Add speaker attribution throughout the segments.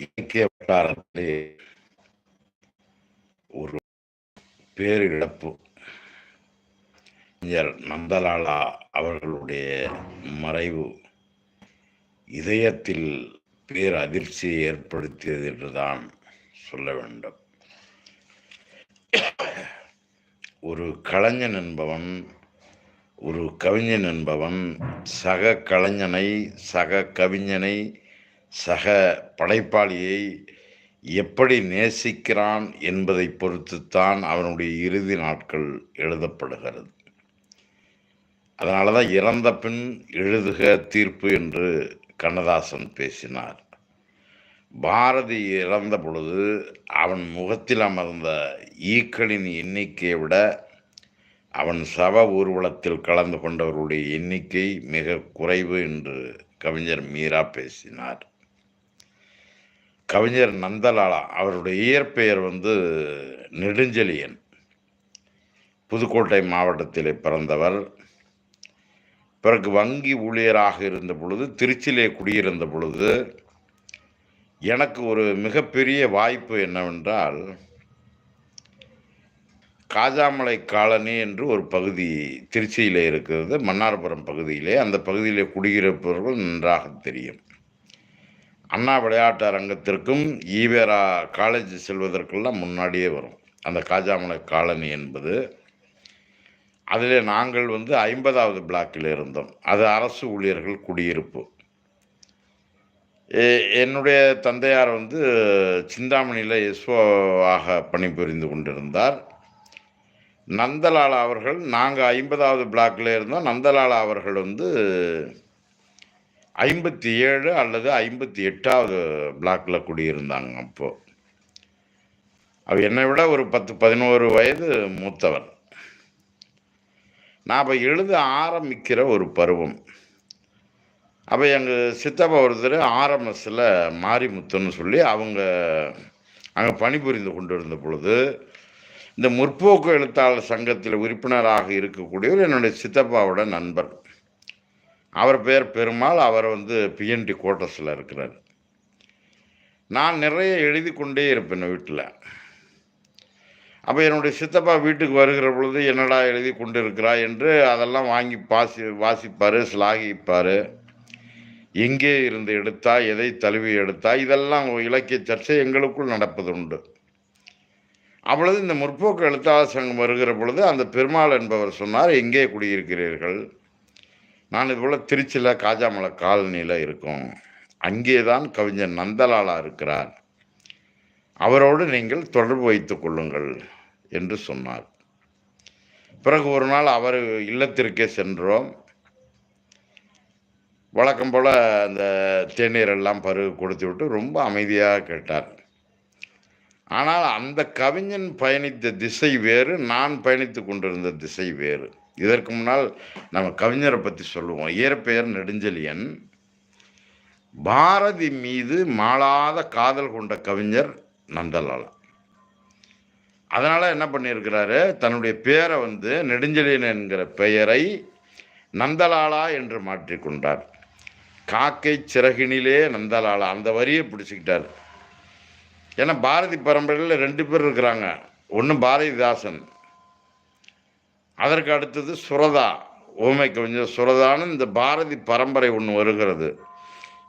Speaker 1: இலக்கிய வட்டாரத்திலே ஒரு பேரிழப்பு. கவிஞர் நந்தலாலா அவர்களுடைய மறைவு இதயத்தில் பேர் அதிர்ச்சியை ஏற்படுத்தியது என்றுதான் சொல்ல வேண்டும். ஒரு கலைஞன் என்பவன் ஒரு கவிஞன் என்பவன் சக கலைஞனை சக கவிஞனை சக படைப்பாளியை எப்படி நேசிக்கிறான் என்பதை பொறுத்துத்தான் அவனுடைய இறுதி நாட்கள் எழுதப்படுகிறது. அதனால தான் இறந்த பின் எழுதுக தீர்ப்பு என்று கண்ணதாசன் பேசினார். பாரதி இறந்த பொழுது அவன் முகத்தில் அமர்ந்த ஈக்களின் எண்ணிக்கையை விட அவன் சவ ஊர்வலத்தில் கலந்து கொண்டவர்களுடைய எண்ணிக்கை மிக குறைவு என்று கவிஞர் மீரா பேசினார். கவிஞர் நந்தலாலா அவருடைய இயற்பெயர் வந்து நெடுஞ்செழியன். புதுக்கோட்டை மாவட்டத்திலே பிறந்தவர். பிறகு வங்கி ஊழியராக இருந்த பொழுது திருச்சியிலே குடியிருந்த பொழுது எனக்கு ஒரு மிகப்பெரிய வாய்ப்பு என்னவென்றால் காஜாமலை காலனி என்று ஒரு பகுதி திருச்சியில் இருக்கிறது மன்னார்புரம் பகுதியிலே. அந்த பகுதியிலே குடியிருப்பவர்கள் நன்றாக தெரியும். அண்ணா விளையாட்டு அரங்கத்திற்கும் ஈவேரா காலேஜ் செல்வதற்கெல்லாம் முன்னாடியே வரும். அந்த காஜாமலை காலனி என்பது. அதில் நாங்கள் வந்து ஐம்பதாவது பிளாக்கில் இருந்தோம். அது அரசு ஊழியர்கள் குடியிருப்பு. என்னுடைய தந்தையார் வந்து சிந்தாமணியில் எஸ்ஓவாக பணிபுரிந்து கொண்டிருந்தார். நந்தலாலா அவர்கள் நாங்கள் ஐம்பதாவது பிளாக்கில் இருந்தோம். நந்தலாலா அவர்கள் வந்து ஐம்பத்தி ஏழு அல்லது ஐம்பத்தி எட்டாவது பிளாக்கில் குடியிருந்தாங்க அப்போது அவர் என்னை விட ஒரு பத்து பதினோரு வயது மூத்தவர் நான் அப்போ எழுத ஆரம்பிக்கிற ஒரு பருவம். அப்போ எங்கள் சித்தப்பா ஒருத்தர் ஆர்எம்எஸில் மாரிமுத்துன்னு சொல்லி அவங்க அங்கே பணிபுரிந்து கொண்டு இருந்த பொழுது இந்த முற்போக்கு எழுத்தாளர் சங்கத்தில் உறுப்பினராக இருக்கக்கூடியவர் என்னுடைய சித்தப்பாவோட நண்பர். அவர் பேர் பெருமாள் அவர் வந்து பிஎன்டி குவார்ட்டர்ஸில் இருக்கிறார். நான் நிறைய எழுதி கொண்டே இருப்பேன் வீட்டில். அப்போ என்னுடைய சித்தப்பா வீட்டுக்கு வருகிற பொழுது என்னடா எழுதி கொண்டு இருக்கிறா என்று அதெல்லாம் வாங்கி பாசி வாசிப்பார் சிலாகிப்பார். எங்கே இருந்து எடுத்தா எதை தழுவி எடுத்தா இதெல்லாம் இலக்கிய சர்ச்சை எங்களுக்குள் நடப்பது உண்டு. அப்பொழுது இந்த முற்போக்கு எழுத்தாளர் சங்கம் வருகிற பொழுது அந்த பெருமாள் என்பவர் சொன்னார் எங்கே குடியிருக்கிறீர்கள்? நான் இதுபோல் திருச்சியில் காஜாமலை காலனியில் இருக்கோம். அங்கே தான் கவிஞர் நந்தலாலா இருக்கிறார். அவரோடு நீங்கள் தொடர்பு வைத்துக் கொள்ளுங்கள் என்று சொன்னார். பிறகு ஒரு நாள் அவர் இல்லத்திற்கே சென்றோம். வழக்கம் போல் அந்த தேநீர் எல்லாம் பருகு கொடுத்து விட்டு ரொம்ப அமைதியாக கேட்டார். ஆனால் அந்த கவிஞன் பயணித்த திசை வேறு நான் பயணித்து கொண்டிருந்த திசை வேறு. இதற்கு முன்னால் நம்ம கவிஞரை பற்றி சொல்லுவோம். இயற்பெயர் நெடுஞ்செழியன். பாரதி மீது மாளாத காதல் கொண்ட கவிஞர் நந்தலாலா. அதனால் என்ன பண்ணியிருக்கிறாரு? தன்னுடைய பேரை வந்து நெடுஞ்செழியன் என்கிற பெயரை நந்தலாலா என்று மாற்றிக்கொண்டார் காக்கை சிறகினிலே நந்தலாலா. அந்த வரியை பிடிச்சிக்கிட்டார். ஏன்னா பாரதி பரம்பரையில் ரெண்டு பேர் இருக்கிறாங்க. ஒன்று பாரதிதாசன் அதற்கு அடுத்தது சுரதா. ஊமை கவிஞர் சுரதான்னு இந்த பாரதி பரம்பரை ஒன்று வருகிறது.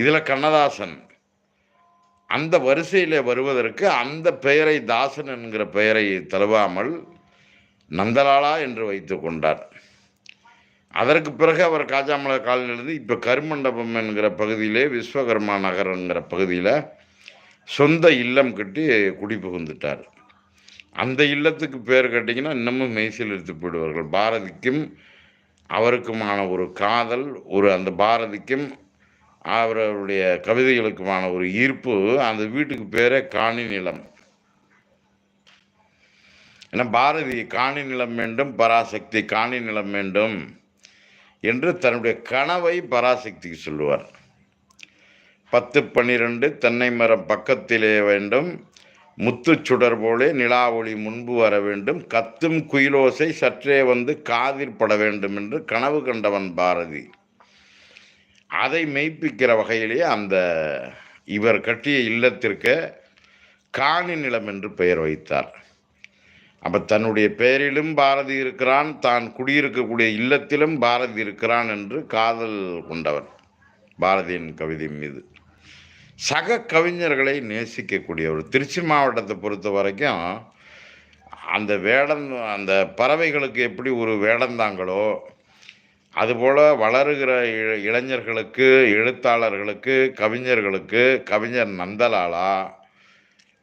Speaker 1: இதில் கண்ணதாசன். அந்த வரிசையில் வருவதற்கு அந்த பெயரை தாசன் என்கிற பெயரை தழுவாமல் நந்தலாலா என்று வைத்து கொண்டார். அதற்கு பிறகு அவர் காஜாமலை காலிலிருந்து இப்போ கருமண்டபம் என்கிற பகுதியிலே விஸ்வகர்மா நகர் என்கிற பகுதியில் சொந்த இல்லம் கட்டி குடி புகுந்துட்டார் அந்த இல்லத்துக்கு பேர் கேட்டிங்கன்னா இன்னமும் மெய்சில் எடுத்து போயிடுவார்கள். பாரதிக்கும் அவருக்குமான ஒரு காதல் ஒரு அந்த பாரதிக்கும் அவருடைய கவிதைகளுக்குமான ஒரு ஈர்ப்பு அந்த வீட்டுக்கு பேரே காணி நிலம். ஏன்னா பாரதி காணி நிலம் வேண்டும் பராசக்தி காணி நிலம் வேண்டும் என்று தன்னுடைய கனவை பராசக்திக்கு சொல்லுவார். பத்து பன்னிரெண்டு தென்னை மரம் பக்கத்திலே வேண்டும் முத்துச் சுடர் போலே நிலா ஒளி முன்பு வர வேண்டும். கத்தும் குயிலோசை சற்றே வந்து காதில் பட வேண்டும் என்று கனவு கண்டவன் பாரதி. அதை மெய்ப்பிக்கிற வகையிலே அந்த இவர் கட்டிய இல்லத்திற்கு காணி நிலம் என்று பெயர் வைத்தார். அப்போ தன்னுடைய பெயரிலும் பாரதி இருக்கிறான் தான் குடியிருக்கக்கூடிய இல்லத்திலும் பாரதி இருக்கிறான் என்று காதல் கொண்டவர் பாரதியின் கவிதை மீது. சக கவிஞர்களை நேசிக்கக்கூடியவர் திருச்சி மாவட்டத்தை பொறுத்த வரைக்கும் அந்த வேடம் அந்த பறவைகளுக்கு எப்படி ஒரு வேடந்தாங்களோ அதுபோல் வளருகிற இ- இளைஞர்களுக்கு எழுத்தாளர்களுக்கு கவிஞர்களுக்கு கவிஞர் நந்தலாலா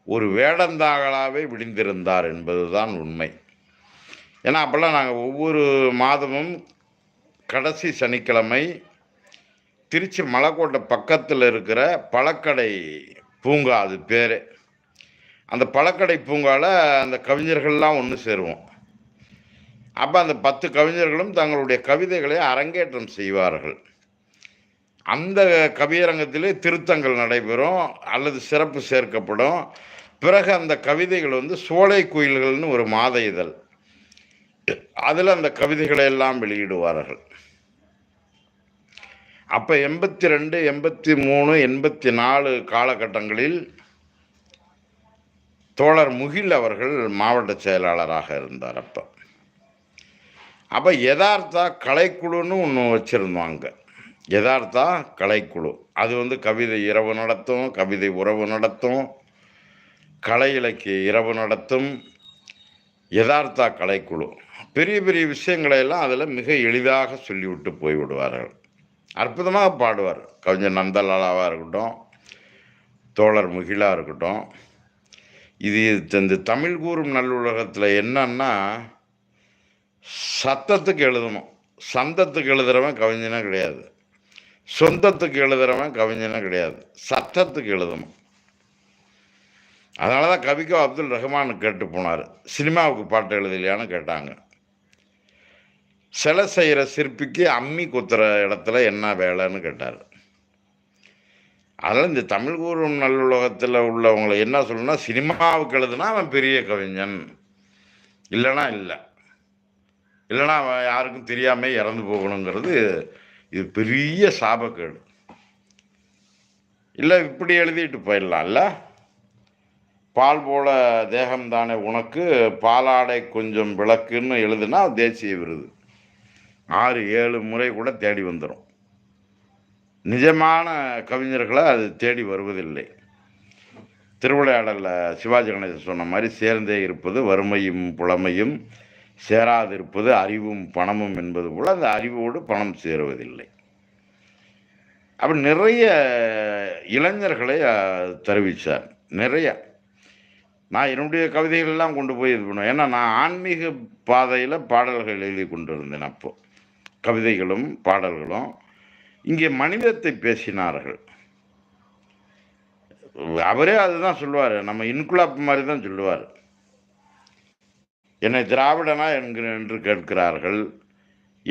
Speaker 1: ஒரு வேடந்தாங்களாகவே விடிந்திருந்தார் என்பதுதான் உண்மை. ஏன்னா அப்போல்லாம் நாங்கள் ஒவ்வொரு மாதமும் கடைசி சனிக்கிழமை திருச்சி மலைக்கோட்டை பக்கத்தில் இருக்கிற பழக்கடை பூங்கா அது பேர். அந்த பழக்கடை பூங்காவில் அந்த கவிஞர்கள்லாம் ஒன்று சேருவோம். அப்போ அந்த பத்து கவிஞர்களும் தங்களுடைய கவிதைகளை அரங்கேற்றம் செய்வார்கள். அந்த கவியரங்கத்திலே திருத்தங்கள் நடைபெறும் அல்லது சிறப்பு சேர்க்கப்படும். பிறகு அந்த கவிதைகள் வந்து சோலை குயில்கள்னு ஒரு மாத இதழ். அதில் அந்த கவிதைகளை எல்லாம் வெளியிடுவார்கள். அப்போ எண்பத்தி ரெண்டு எண்பத்தி மூணு எண்பத்தி நாலு காலகட்டங்களில் தோழர் முகில் அவர்கள் மாவட்ட செயலாளராக இருந்தார் அப்போ. அப்போ யதார்த்தா கலைக்குழுன்னு ஒன்று வச்சுருந்தாங்க யதார்த்தா கலைக்குழு. அது வந்து கவிதை இரவு நடத்தும் கவிதை உறவு நடத்தும் கலை இலக்கிய இரவு நடத்தும் யதார்த்தா கலைக்குழு. பெரிய பெரிய விஷயங்களை எல்லாம் அதில் மிக எளிதாக சொல்லிவிட்டு போய்விடுவார்கள். அற்புதமாக பாடுவார். கவிஞர் நந்தலாலாவாக இருக்கட்டும் தோழர் முகிலாக இருக்கட்டும். இது இந்த தமிழ் கூறும் நல்லுலகத்தில் என்னன்னா சத்தத்துக்கு எழுதணும். சந்தத்துக்கு எழுதுறவன் கவிஞனே கிடையாது. சொந்தத்துக்கு எழுதுறவன் கவிஞனே கிடையாது. சத்தத்துக்கு எழுதணும். அதனால தான் கவிக்கோ அப்துல் ரஹ்மான் கேட்டு போனார். சினிமாவுக்கு பாட்டு எழுதலையான்னு கேட்டாங்க. சிலை செய்கிற சிற்பிக்கு அம்மி குத்துற இடத்துல என்ன வேலைன்னு கேட்டார். அதனால் இந்த தமிழ் கூறும் நல்லுலகத்தில் உள்ளவங்களை என்ன சொல்லணும்னா சினிமாவுக்கு எழுதுனா அவன் பெரிய கவிஞன். இல்லைனா இல்லை. இல்லைனா அவன் யாருக்கும் தெரியாமல் இறந்து போகணுங்கிறது இது பெரிய சாபக்கேடு. இல்லை இப்படி எழுதிட்டு போயிடலாம்ல. பால் போல தேகம் தானே உனக்கு பாலாடை கொஞ்சம் விளக்குன்னு எழுதுனா தேசிய விருது. ஆறு ஏழு முறை கூட தேடி வந்துடும் நிஜமான கவிஞர்களை அது தேடி வருவதில்லை. திருவிளையாடலில் சிவாஜி கணேசன் சொன்ன மாதிரி சேர்ந்தே இருப்பது வறுமையும் புலமையும் சேராதிருப்பது அறிவும் பணமும் என்பது போல் அந்த அறிவோடு பணம் சேருவதில்லை. அப்படி நிறைய இளைஞர்களை தெரிவித்தார் நிறைய. நான் என்னுடைய கவிதைகள் எல்லாம் கொண்டு போய் இது பண்ணுவேன். ஏன்னா நான் ஆன்மீக பாதையில் பாடல்கள் எழுதி கொண்டு இருந்தேன் அப்போது கவிதைகளும் பாடல்களும் இங்கே மனிதத்தை பேசினார்கள். அவரே அதுதான் சொல்லுவார். நம்ம இன்குலாப் மாதிரி தான் சொல்லுவார். என்னை திராவிடனா என்று கேட்கிறார்கள்.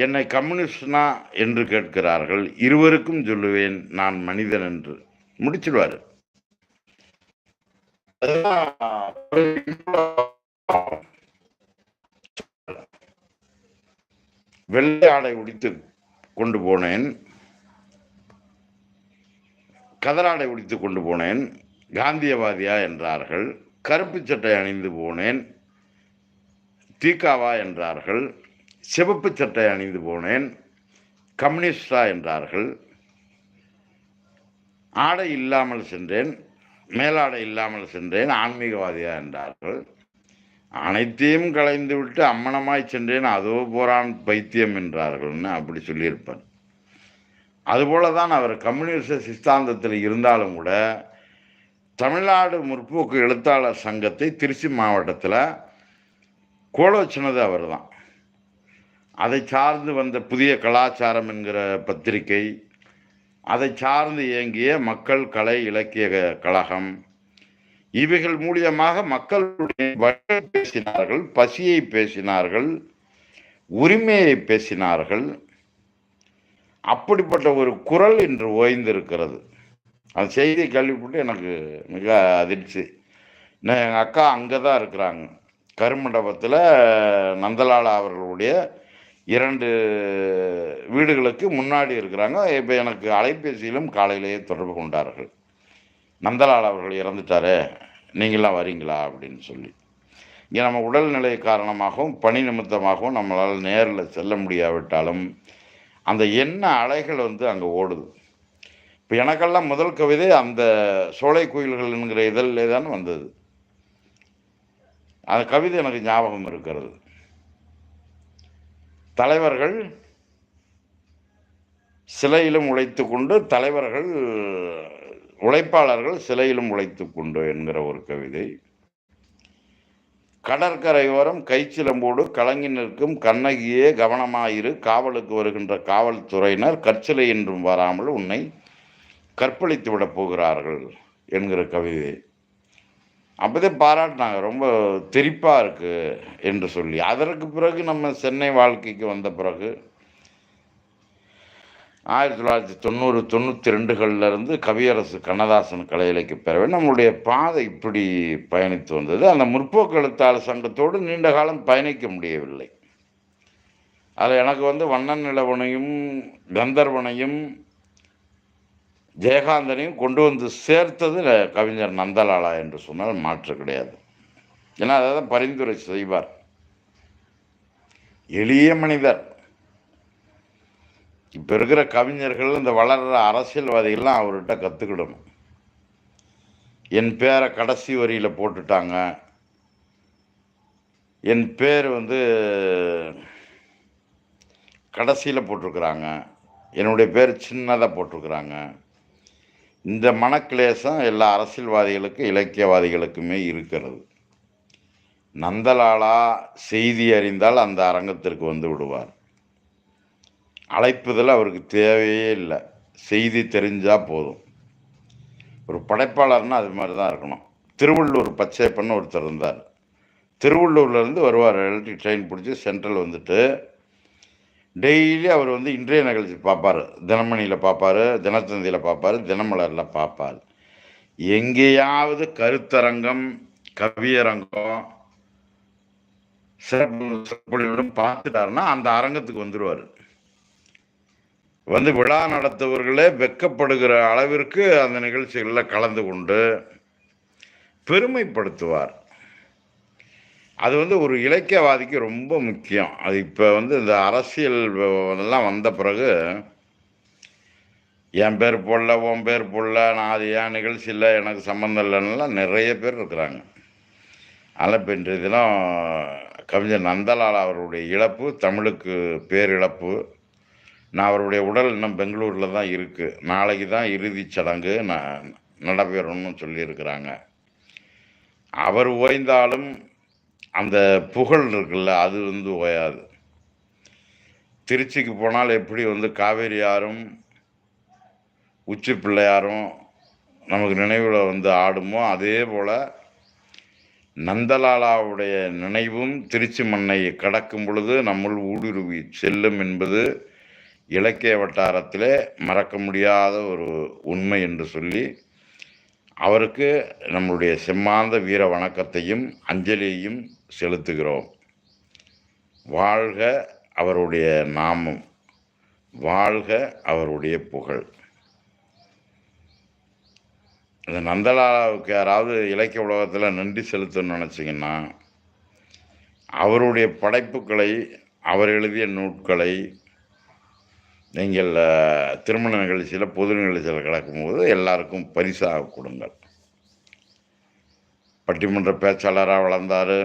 Speaker 1: என்னை கம்யூனிஸ்டனா என்று கேட்கிறார்கள். இருவருக்கும் சொல்லுவேன் நான் மனிதன் என்று முடிச்சிடுவார். வெள்ளை ஆடை உடித்து கொண்டு போனேன். கதராடை உடித்து கொண்டு போனேன். காந்தியவாதியா என்றார்கள். கருப்பு சட்டை அணிந்து போனேன். தீக்காவா என்றார்கள். சிவப்பு சட்டை அணிந்து போனேன். கம்யூனிஸ்டா என்றார்கள். ஆடை இல்லாமல் சென்றேன். மேலாடை இல்லாமல் சென்றேன். ஆன்மீகவாதியா என்றார்கள். அனைத்தையும் கலைந்து விட்டு அம்மனமாய் சென்றேன். அதோ போறான் பைத்தியம் என்றார்கள்னு அப்படி சொல்லியிருப்பார். அதுபோல தான் அவர் கம்யூனிஸ்ட சித்தாந்தத்தில் இருந்தாலும் கூட தமிழ்நாடு முற்போக்கு எழுத்தாளர் சங்கத்தை திருச்சி மாவட்டத்தில் கோல வச்சினது அவர் தான் அதை சார்ந்து வந்த புதிய கலாச்சாரம் என்கிற பத்திரிகை அதை சார்ந்து இயங்கிய மக்கள் கலை இலக்கிய கழகம் இவைகள் மூலியமாக மக்களுடைய பேசினார்கள் பசியை பேசினார்கள் உரிமையை பேசினார்கள். அப்படிப்பட்ட ஒரு குரல் இன்று ஓய்ந்திருக்கிறது. அந்த செய்தியை கேள்விப்பட்டு எனக்கு மிக அதிர்ச்சி. நான் எங்கள் அக்கா அங்கே தான் இருக்கிறாங்க. கருமண்டபத்தில் நந்தலாலா அவர்களுடைய இரண்டு வீடுகளுக்கு முன்னாடி இருக்கிறாங்க. இப்போ எனக்கு அலைபேசியிலும் காலையிலேயே தொடர்பு கொண்டார்கள். நந்தலால் அவர்கள் இறந்துட்டாரே நீங்களாம் வரீங்களா அப்படின்னு சொல்லி. இங்கே நம்ம உடல்நிலை காரணமாகவும் பணி நிமித்தமாகவும் நம்மளால் நேரில் செல்ல முடியாவிட்டாலும் அந்த எண்ண அலைகள் வந்து அங்கே ஓடுது. இப்போ எனக்கெல்லாம் முதல் கவிதை அந்த சோலை குயில்கள் என்கிற இதழிலே தான் வந்தது. அந்த கவிதை எனக்கு ஞாபகம் இருக்கிறது. தலைவர்கள் சிலையிலும் உழைத்து கொண்டு தலைவர்கள் உழைப்பாளர்கள் சிலையிலும் உழைத்து கொண்டு என்கிற ஒரு கவிதை. கடற்கரையோரம் கைச்சிலம்போடு கலங்கி நிற்கும் கண்ணகியே கவனமாயிரு காவலுக்கு வருகின்ற காவல்துறையினர் கற்சிலை என்றும் வராமல் உன்னை கற்பழித்து விடப் போகிறார்கள் என்கிற கவிதை. அப்போதே பாராட்டினாங்க ரொம்ப தெரிப்பாக இருக்குது என்று சொல்லி. அதற்கு பிறகு நம்ம சென்னை வாழ்க்கைக்கு வந்த பிறகு ஆயிரத்தி தொள்ளாயிரத்தி தொண்ணூறு தொண்ணூற்றி ரெண்டுகள்லேருந்து கவியரசு கண்ணதாசன் கலை இலக்கிய பிறகு நம்மளுடைய பாதை இப்படி பயணித்து வந்தது. அந்த முற்போக்கு எழுத்தாளர் சங்கத்தோடு நீண்ட காலம் பயணிக்க முடியவில்லை. அதில் எனக்கு வந்து வண்ணன் நிலவனையும் கந்தர்வனையும் ஜெயகாந்தனையும் கொண்டு வந்து சேர்த்தது கவிஞர் நந்தலாலா என்று சொன்னால் மாற்று கிடையாது. ஏன்னா அதை தான் பரிந்துரை செய்வார். எளிய மனிதர். இப்போ இருக்கிற கவிஞர்கள் இந்த வளர்கிற அரசியல்வாதிகள்லாம் அவர்கிட்ட கற்றுக்கிடணும் என் பேரை கடைசி வரியில் போட்டுட்டாங்க. என் பேர் வந்து கடைசியில் போட்டிருக்கிறாங்க. என்னுடைய பேர் சின்னதாக போட்டிருக்கிறாங்க. இந்த மனக்கிளேசம் எல்லா அரசியல்வாதிகளுக்கும் இலக்கியவாதிகளுக்குமே இருக்கிறது. நந்தலாலா செய்தி அறிந்தால் அந்த அரங்கத்திற்கு வந்து விடுவார். அழைப்புதல் அவருக்கு தேவையே இல்லை. செய்தி தெரிஞ்சால் போதும். ஒரு படைப்பாளர்னால் அது மாதிரி தான் இருக்கணும். திருவள்ளூர் பச்சைப்பன்னு ஒருத்தர் இருந்தார். திருவள்ளூர்லேருந்து வருவார். எலக்ட்ரிக் ட்ரெயின் பிடிச்சி சென்ட்ரல் வந்துட்டு டெய்லி அவர் வந்து இன்றைய நிகழ்ச்சி பார்ப்பார் தினமணியில் பார்ப்பார் தினத்தந்தியில் பார்ப்பார் தினமலரில் பார்ப்பார் எங்கேயாவது கருத்தரங்கம் கவியரங்கம் சிறப்பு சொற்பொழிவுடன் பார்த்துட்டாருன்னா அந்த அரங்கத்துக்கு வந்துடுவார் வந்து விழா நடத்துவர்களே வெக்கப்படுகிற அளவிற்கு அந்த நிகழ்ச்சிகளில் கலந்து கொண்டு பெருமைப்படுத்துவார். அது வந்து ஒரு இலக்கியவாதிக்கு ரொம்ப முக்கியம். அது இப்போ வந்து இந்த அரசியல் எல்லாம் வந்த பிறகு என் பேர் போடல உன் பேர் போடல நான் அது ஏன் நிகழ்ச்சி இல்லை எனக்கு சம்மந்தம் இல்லைன்னுலாம் நிறைய பேர் இருக்கிறாங்க. ஆனால் இப்போ இன்றைய தினம் கவிஞர் நந்தலால் அவருடைய இழப்பு தமிழுக்கு பேரிழப்பு நான் அவருடைய உடல் இன்னும் பெங்களூரில் தான் இருக்குது நாளைக்கு தான் இறுதிச் சடங்கு நான் நடைபெறணும்னு சொல்லியிருக்கிறாங்க. அவர் ஓய்ந்தாலும் அந்த புகழ் இருக்குல்ல அது வந்து ஓயாது. திருச்சிக்கு போனால் எப்படி வந்து காவேரி ஆறும் உச்சி பிள்ளையாரும் நமக்கு நினைவில் வந்து ஆடுமோ அதே போல் நந்தலாலாவுடைய நினைவும் திருச்சி மண்ணை கடக்கும் பொழுது நம்முள் ஊடுருவி செல்லும் என்பது இலக்கிய வட்டாரத்திலே மறக்க முடியாத ஒரு உண்மை என்று சொல்லி அவருக்கு நம்மளுடைய செம்மாந்த வீர வணக்கத்தையும் அஞ்சலியையும் செலுத்துகிறோம். வாழ்க அவருடைய நாமம். வாழ்க அவருடைய புகழ். இந்த நந்தலாலாவுக்கு யாராவது இலக்கிய உலகத்தில் நன்றி செலுத்தணும்னு நினச்சிங்கன்னா அவருடைய படைப்புகளை அவர் எழுதிய நூட்களை நீங்கள் திருமண நிகழ்ச்சியில் பொது நிகழ்ச்சியில் கலக்கும்போது எல்லாருக்கும் பரிசாக கொடுங்கள். பட்டிமன்ற பேச்சாளராக வளர்ந்தார்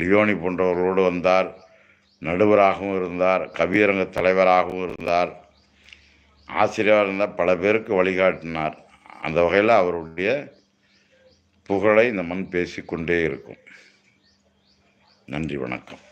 Speaker 1: லியோனி போன்றவர்களோடு வந்தார் நடுவராகவும் இருந்தார் கவியரங்க தலைவராகவும் இருந்தார். ஆசிரியராக இருந்தால் பல பேருக்கு வழிகாட்டினார். அந்த வகையில் அவருடைய புகழை இந்த மண் பேசிக்கொண்டே இருக்கும். நன்றி வணக்கம்.